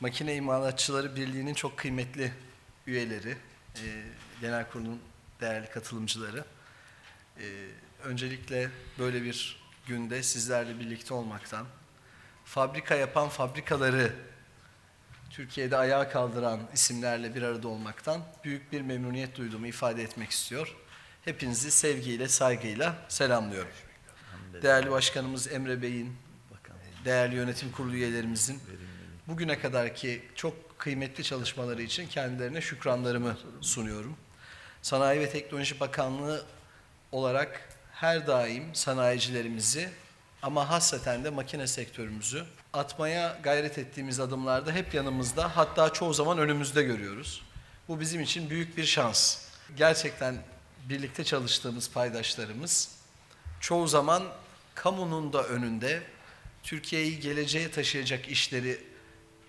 Makine İmalatçıları Birliği'nin çok kıymetli üyeleri, e, genel kurulun değerli katılımcıları. E, öncelikle böyle bir günde sizlerle birlikte olmaktan, fabrika yapan fabrikaları Türkiye'de ayağa kaldıran isimlerle bir arada olmaktan büyük bir memnuniyet duyduğumu ifade etmek istiyor. Hepinizi sevgiyle, saygıyla selamlıyorum. Değerli Başkanımız Emre Bey'in, değerli yönetim kurulu üyelerimizin bugüne kadarki çok kıymetli çalışmaları için kendilerine şükranlarımı sunuyorum. Sanayi ve Teknoloji Bakanlığı olarak her daim sanayicilerimizi ama hasreten de makine sektörümüzü atmaya gayret ettiğimiz adımlarda hep yanımızda hatta çoğu zaman önümüzde görüyoruz. Bu bizim için büyük bir şans. Gerçekten birlikte çalıştığımız paydaşlarımız çoğu zaman kamunun da önünde Türkiye'yi geleceğe taşıyacak işleri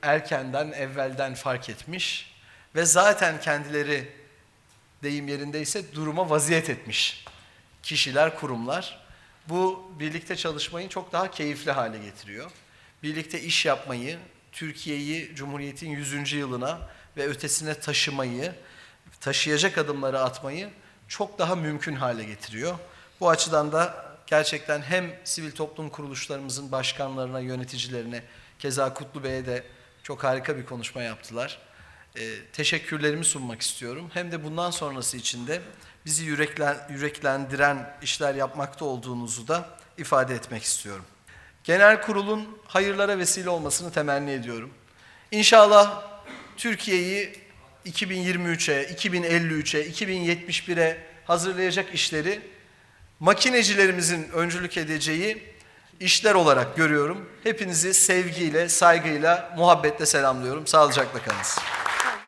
erkenden, evvelden fark etmiş ve zaten kendileri deyim yerindeyse duruma vaziyet etmiş kişiler, kurumlar. Bu birlikte çalışmayı çok daha keyifli hale getiriyor. Birlikte iş yapmayı, Türkiye'yi Cumhuriyet'in 100. yılına ve ötesine taşımayı, taşıyacak adımları atmayı çok daha mümkün hale getiriyor. Bu açıdan da gerçekten hem sivil toplum kuruluşlarımızın başkanlarına, yöneticilerine, keza Kutlu Bey'e de çok harika bir konuşma yaptılar. Ee, teşekkürlerimi sunmak istiyorum. Hem de bundan sonrası için de bizi yüreklen, yüreklendiren işler yapmakta olduğunuzu da ifade etmek istiyorum. Genel kurulun hayırlara vesile olmasını temenni ediyorum. İnşallah Türkiye'yi 2023'e, 2053'e, 2071'e hazırlayacak işleri makinecilerimizin öncülük edeceği işler olarak görüyorum. Hepinizi sevgiyle, saygıyla, muhabbetle selamlıyorum. Sağlıcakla kalınız.